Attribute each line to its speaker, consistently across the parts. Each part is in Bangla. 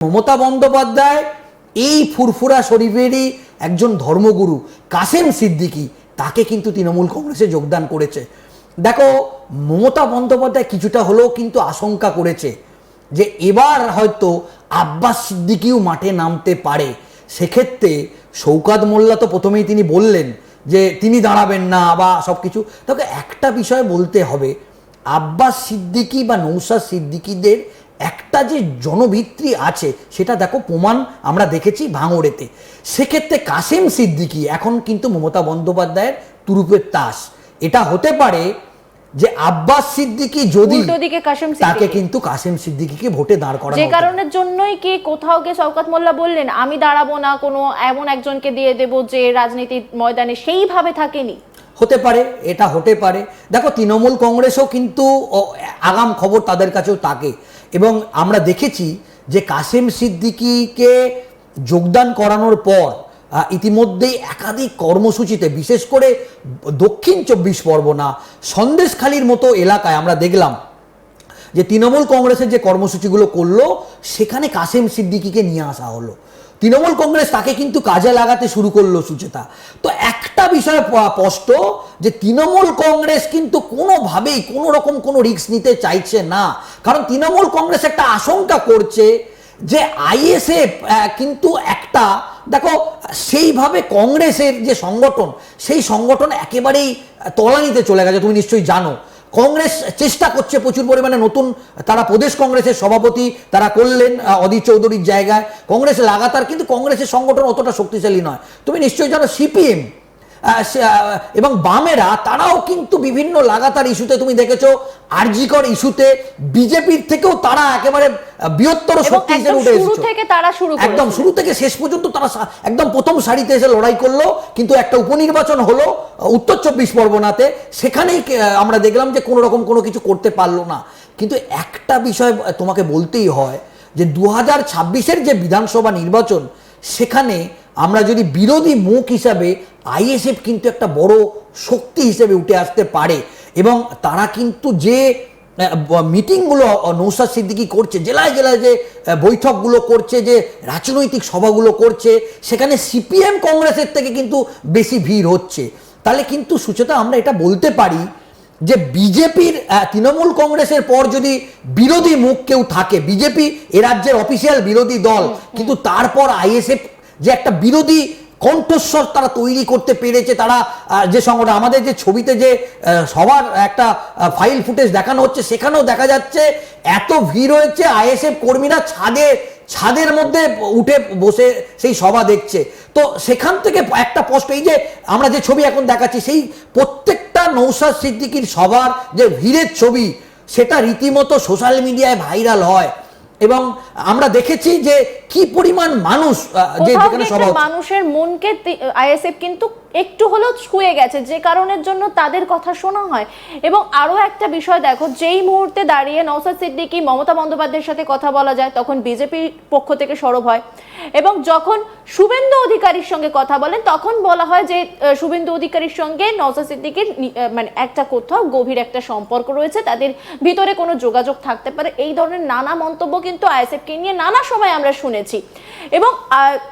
Speaker 1: মমতা বন্দ্যোপাধ্যায়, এই ফুরফুরা শরীফেরই একজন ধর্মগুরু, কাসেম সিদ্দিকী, তাকে কিন্তু তৃণমূল কংগ্রেসে যোগদান করেছে। দেখো, মমতা বন্দ্যোপাধ্যায় কিছুটা হলেও কিন্তু আশঙ্কা করেছে যে এবার হয়তো আব্বাস সিদ্দিকিও মাঠে নামতে পারে। সেক্ষেত্রে শৌকাত মোল্লা তো প্রথমেই তিনি বললেন যে তিনি দাঁড়াবেন না বা সব কিছু তবে একটা বিষয় বলতে হবে, আব্বাস সিদ্দিকি বা নৌসাদ সিদ্দিকীদের একটা যে জনভিত্রি আছে সেটা দেখো প্রমাণ আমরা দেখেছি ভাঙড়েতে। সেক্ষেত্রে কাসেম সিদ্দিকী এখন কিন্তু মমতা বন্দ্যোপাধ্যায়ের তুরুপের তাস। এটা হতে পারে যে আব্বাস সিদ্দিকী যদি তাকে কিন্তু কাসেম সিদ্দিকীকে ভোটে দাঁড় করানো
Speaker 2: যে কারণের জন্যই কি কোথাও গিয়ে শওকত মোল্লা বললেন আমি দাঁড়াবো না কোনো এমন একজনকে দিয়ে দেব যে রাজনীতির ময়দানে সেইভাবে থাকেনি
Speaker 1: হতে পারে এটা হতে পারে। দেখো তৃণমূল কংগ্রেসও কিন্তু আগাম খবর তাদের কাছেও থাকে। এবং আমরা দেখেছি যে কাসেম সিদ্দিকিকে যোগদান করানোর পর ইতিমধ্যেই একাধিক কর্মসূচিতে, বিশেষ করে দক্ষিণ চব্বিশ পরগনা, সন্দেশখালির মতো এলাকায় আমরা দেখলাম যে তৃণমূল কংগ্রেসের যে কর্মসূচিগুলো করল, সেখানে কাসেম সিদ্দিকিকে নিয়ে আসা হলো। তৃণমূল কংগ্রেস তাকে কিন্তু কাজে লাগাতে শুরু করল সুচেতা। তো একটা বিষয় স্পষ্ট যে তৃণমূল কংগ্রেস কিন্তু কোনোভাবেই কোনো রকম কোনো রিস্ক নিতে চাইছে না। কারণ তৃণমূল কংগ্রেস একটা আশঙ্কা করছে যে আইএসএফ কিন্তু একটা, দেখো, সেইভাবে কংগ্রেসের যে সংগঠন, সেই সংগঠন একেবারেই তলানিতে চলে গেছে, তুমি নিশ্চয়ই জানো। কংগ্রেস চেষ্টা করছে প্রচুর পরিমাণে নতুন, তারা প্রদেশ কংগ্রেসের সভাপতি, তারা করলেন অধীর চৌধুরীর জায়গায়। কংগ্রেস লাগাতার, কিন্তু কংগ্রেসের সংগঠন অতটা শক্তিশালী নয়। তুমি নিশ্চয়ই জানো, সিপিএম এবং বামেরা তারাও কিন্তু বিভিন্ন লাগাতার ইস্যুতে তুমি দেখেছ আরজিকর ইস্যুতে বিজেপির থেকেও তারা একেবারে বৃহত্তর শক্তি হিসেবে উঠে
Speaker 2: থেকে তারা শুরু
Speaker 1: একদম শুরু থেকে শেষ পর্যন্ত তারা একদম প্রথম সারিতে এসে লড়াই করল কিন্তু একটা উপনির্বাচন হলো উত্তর চব্বিশ পরগনাতে সেখানেই আমরা দেখলাম যে কোনো রকম কোনো কিছু করতে পারল না। কিন্তু একটা বিষয় তোমাকে বলতেই হয় যে দু হাজার ছাব্বিশের যে বিধানসভা নির্বাচন সেখানে আমরা যদি বিরোধী মুখ হিসাবে আইএসএফ কিন্তু একটা বড় শক্তি হিসেবে উঠে আসতে পারে এবং তারা কিন্তু যে মিটিংগুলো নৌসাদ সিদ্দিকি করছে জেলায় জেলায় যে বৈঠকগুলো করছে যে রাজনৈতিক সভাগুলো করছে সেখানে সিপিএম কংগ্রেসের থেকে কিন্তু বেশি ভিড় হচ্ছে। তাহলে কিন্তু সুচেতা আমরা এটা বলতে পারি যে বিজেপির তৃণমূল কংগ্রেসের পর যদি বিরোধী মুখ কেউ থাকে বিজেপি এ রাজ্যের অফিসিয়াল বিরোধী দল কিন্তু তারপর আইএসএফ যে একটা বিরোধী কণ্ঠস্বর তারা তৈরি করতে পেরেছে, তারা যে সংগঠন, আমাদের যে ছবিতে যে সবার একটা ফাইল ফুটেজ দেখানো হচ্ছে, সেখানেও দেখা যাচ্ছে এত ভিড় হয়েছে, আইএসএফ কর্মীরা ছাদে, ছাদের মধ্যে উঠে বসে সেই সভা দেখছে। তো সেখান থেকে একটা স্পষ্ট এই যে আমরা যে ছবি এখন দেখাচ্ছি, সেই প্রত্যেকটা নৌসাদ সিদ্দিকির সভার যে ভিড়ের ছবি, সেটা রীতিমতো সোশ্যাল মিডিয়ায় ভাইরাল হয়। এবং আমরা দেখেছি যে কি পরিমাণ মানুষ যে যেখানে সভা
Speaker 2: মানুষের মনকে আইএসএফ কিন্তু একটু হলেও ছুঁয়ে গেছে যে কারণের জন্য তাদের কথা শোনা হয়। এবং আরও একটা বিষয় দেখো যেই মুহূর্তে দাঁড়িয়ে নওসাদ সিদ্দিকী মমতা বন্দ্যোপাধ্যায়ের সাথে কথা বলা যায় তখন বিজেপির পক্ষ থেকে সরব হয়। এবং যখন শুভেন্দু অধিকারীর সঙ্গে কথা বলেন তখন বলা হয় যে শুভেন্দু অধিকারীর সঙ্গে নওসাদ সিদ্দিকীর মানে একটা কোথাও গভীর একটা সম্পর্ক রয়েছে তাদের ভিতরে কোনো যোগাযোগ থাকতে পারে। এই ধরনের নানা মন্তব্য কিন্তু আইএসএফকে নিয়ে নানা সময় আমরা শুনেছি এবং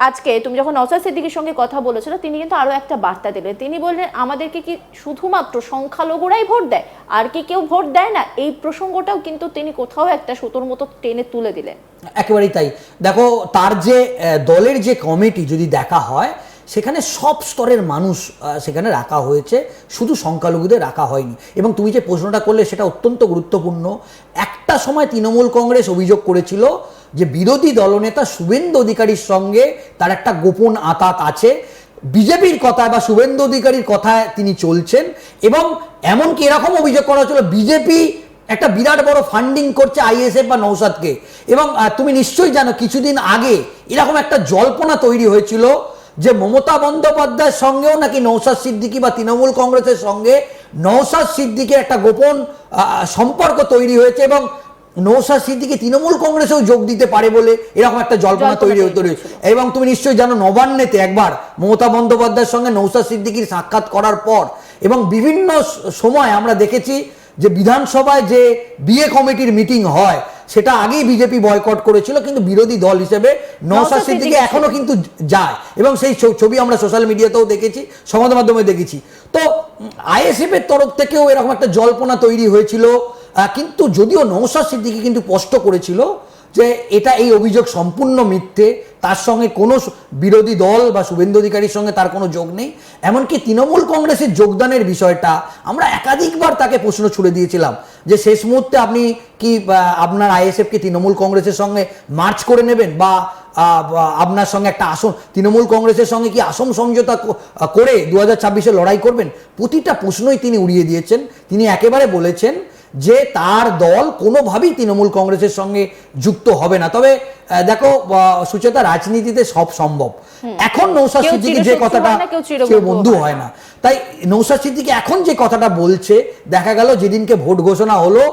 Speaker 2: আজকে তুমি যখন নওসাদ সিদ্দিকীর সঙ্গে কথা বলেছিল, তিনি কিন্তু আরও একটা বার্তা দিলেন। তিনি বললেন, আমাদেরকে কি শুধুমাত্র সংখ্যালঘুরাই ভোট দেয়? আর কি কেউ ভোট দেয় না? এই প্রসঙ্গটাও কিন্তু তিনি কোথাও একটা সুতোর মতো টেনে তুলে দিলেন।
Speaker 1: একেবারেই তাই। দেখো, তার যে দলের যে কমিটি যদি দেখা হয়, সেখানে সব স্তরের মানুষ সেখানে রাখা হয়েছে। শুধু সংখ্যালঘুদের রাখা হয়নি। এবং তুমি যে প্রশ্নটা করলে, সেটা অত্যন্ত গুরুত্বপূর্ণ। একটা সময় তৃণমূল কংগ্রেস অভিযোগ করেছিল যে বিরোধী দলনেতা শুভেন্দু অধিকারীর সঙ্গে তার একটা গোপন আতাত আছে। বিজেপির কথায় বা শুভেন্দু অধিকারীর কথায় তিনি চলছেন এবং এমনকি এরকম অভিযোগ করা হচ্ছিল, বিজেপি একটা বিরাট বড় ফান্ডিং করছে আইএসএফ বা নৌসাদকে এবং তুমি নিশ্চয়ই জানো, কিছুদিন আগে এরকম একটা জল্পনা তৈরি হয়েছিল যে মমতা বন্দ্যোপাধ্যায়ের সঙ্গেও নাকি নৌসাদ সিদ্দিকী বা তৃণমূল কংগ্রেসের সঙ্গে নৌসাদ সিদ্দিকের একটা গোপন সম্পর্ক তৈরি হয়েছে এবং নৌসাদ সিদ্দিকী তৃণমূল কংগ্রেসেও যোগ দিতে পারে বলে এরকম একটা জল্পনা তৈরি
Speaker 2: হতে
Speaker 1: তৈরি এবং তুমি নিশ্চয়ই জানো নবান্নেতে একবার মমতা বন্দ্যোপাধ্যায়ের সঙ্গে নৌসাদ সিদ্দিকীর সাক্ষাৎ করার পর এবং বিভিন্ন সময় আমরা দেখেছি যে বিধানসভায় যে বিয়ে কমিটির মিটিং হয় সেটা আগেই বিজেপি বয়কট করেছিল কিন্তু বিরোধী দল হিসেবে নওশাদ সিদ্দিকি এখনও কিন্তু যায়। এবং সেই ছবি আমরা সোশ্যাল মিডিয়াতেও দেখেছি সমাজ মাধ্যমে দেখেছি। তো আইএসএফ এর তরফ থেকেও এরকম একটা জল্পনা তৈরি হয়েছিল। কিন্তু যদিও নৌসাদ সিদ্দিকি কিন্তু স্পষ্ট করেছিল যে এটা এই অভিযোগ সম্পূর্ণ মিথ্যে, তার সঙ্গে কোনো বিরোধী দল বা শুভেন্দু অধিকারীর সঙ্গে তার কোনো যোগ নেই। এমনকি তৃণমূল কংগ্রেসের যোগদানের বিষয়টা আমরা একাধিকবার তাকে প্রশ্ন ছুড়ে দিয়েছিলাম যে শেষ মুহূর্তে আপনি কি আপনার আইএসএফকে তৃণমূল কংগ্রেসের সঙ্গে মার্চ করে নেবেন বা আপনার সঙ্গে একটা আসন, তৃণমূল কংগ্রেসের সঙ্গে কি আসন সমঝোতা করে দু হাজার লড়াই করবেন? প্রতিটা প্রশ্নই তিনি উড়িয়ে দিয়েছেন। তিনি একেবারে বলেছেন যে তার দল কোনোভাবেই তৃণমূল কংগ্রেসের সঙ্গে যুক্ত হবে না। তবে দেখো সুচেতা রাজনীতিতে সব সম্ভব। এখন নৌসাদ সিদ্দিকি যে কথাটা
Speaker 2: কেউ
Speaker 1: বন্ধু
Speaker 2: হয়
Speaker 1: না। তাই নৌসাদ সিদ্দিকি এখন যে কথাটা বলছে দেখা গেল যেদিনকে ভোট ঘোষণা হলো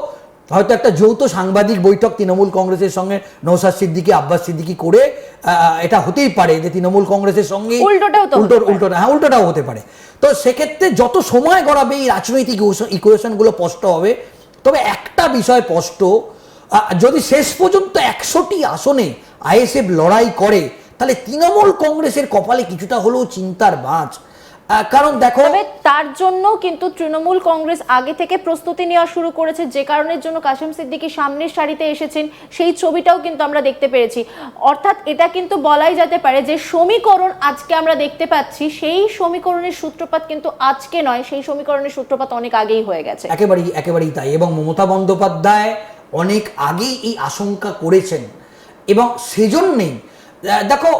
Speaker 1: হয়তো একটা যৌথ সাংবাদিক বৈঠক তৃণমূল কংগ্রেসের সঙ্গে নৌসাদ সিদ্দিকি আব্বাস সিদ্দিকি করে আহ, এটা হতেই পারে যে তৃণমূল কংগ্রেসের সঙ্গে উল্টো উল্টোটা হ্যাঁ উল্টোটাও হতে পারে। তো সেক্ষেত্রে যত সময় গড়াবে এই রাজনৈতিক ইকুয়েশনগুলো স্পষ্ট হবে তবে একটা বিষয় স্পষ্ট যদি শেষ পর্যন্ত একশোটি আসনে আইএসএফ লড়াই করে তাহলে তৃণমূল কংগ্রেসের কপালে কিছুটা হলেও চিন্তার আহ, কারণ দেখো
Speaker 2: তবে তার জন্য কিন্তু তৃণমূল কংগ্রেস আগে থেকে প্রস্তুতি নেওয়া শুরু করেছে যে কারণের জন্য কাশিম সিদ্দিকী সামনের সারিতে এসেছেন সেই ছবিটাও কিন্তু আমরা দেখতে পেরেছি। অর্থাৎ এটা কিন্তু বলাই যেতে পারে যে সমীকরণ আজকে আমরা দেখতে পাচ্ছি সেই সমীকরণের সূত্রপাত কিন্তু আজকে নয় সেই সমীকরণের সূত্রপাত অনেক আগেই হয়ে গেছে।
Speaker 1: একেবারেই একেবারেই তাই এবং মমতা বন্দ্যোপাধ্যায় অনেক আগেই এই আশঙ্কা করেছেন। এবং সেজন্যেই দেখো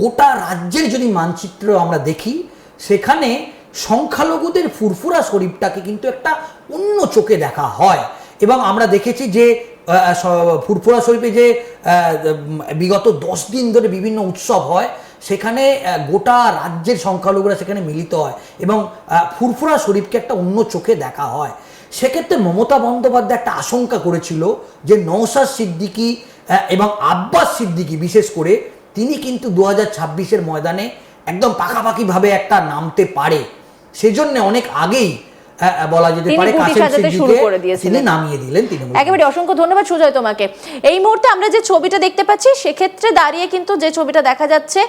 Speaker 1: গোটা রাজ্যের যদি মানচিত্র আমরা দেখি সেখানে সংখ্যালঘুদের ফুরফুরা শরীফটাকে কিন্তু একটা অন্য চোখে দেখা হয়। এবং আমরা দেখেছি যে ফুরফুরা শরীফে যে বিগত দশ দিন ধরে বিভিন্ন উৎসব হয়, সেখানে গোটা রাজ্যের সংখ্যালঘুরা সেখানে মিলিত হয় এবং ফুরফুরা শরীফকে একটা অন্য চোখে দেখা হয়। সেক্ষেত্রে মমতা বন্দ্যোপাধ্যায় একটা আশঙ্কা করেছিল যে নৌসাদ সিদ্দিকী এবং আব্বাস সিদ্দিকী বিশেষ করে, তিনি কিন্তু দু হাজার ময়দানে একদম পাকাপাকিভাবে একটা নামতে পারে। সেজন্য অনেক আগেই বলা যেতে পারে। তিনি নামিয়ে দিলেন তৃণমূল
Speaker 2: একেবারে অসংখ্য ধন্যবাদ সুজয় তোমাকে। এই মুহূর্তে আমরা যে ছবিটা দেখতে পাচ্ছি সেক্ষেত্রে দাঁড়িয়ে কিন্তু যে ছবিটা দেখা যাচ্ছে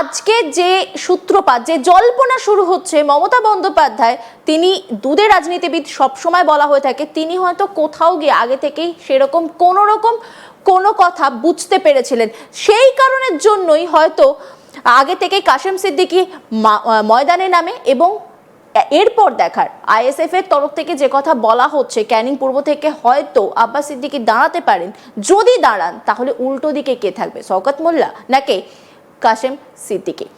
Speaker 2: আজকে যে সূত্রপাত যে জল্পনা শুরু হচ্ছে মমতা বন্দ্যোপাধ্যায় তিনি দুধে রাজনীতিবিদ সবসময় বলা হয়ে থাকে তিনি হয়তো কোথাও গিয়ে আগে থেকেই সেরকম কোনো রকম কোনো কথা বুঝতে পেরেছিলেন। সেই কারণের জন্যই হয়তো আগে থেকে কাশেম সিদ্দিকি ময়দানে নামে এবং এরপর দেখার আইএসএফ এর তরফ থেকে যে কথা বলা হচ্ছে, ক্যানিং পূর্ব থেকে হয়তো আব্বাস সিদ্দিকি দাঁড়াতে পারেন। যদি দাঁড়ান, তাহলে উল্টো দিকে কে থাকবে, শওকত মোল্লা নাকি কাশেম সিদ্দিকি?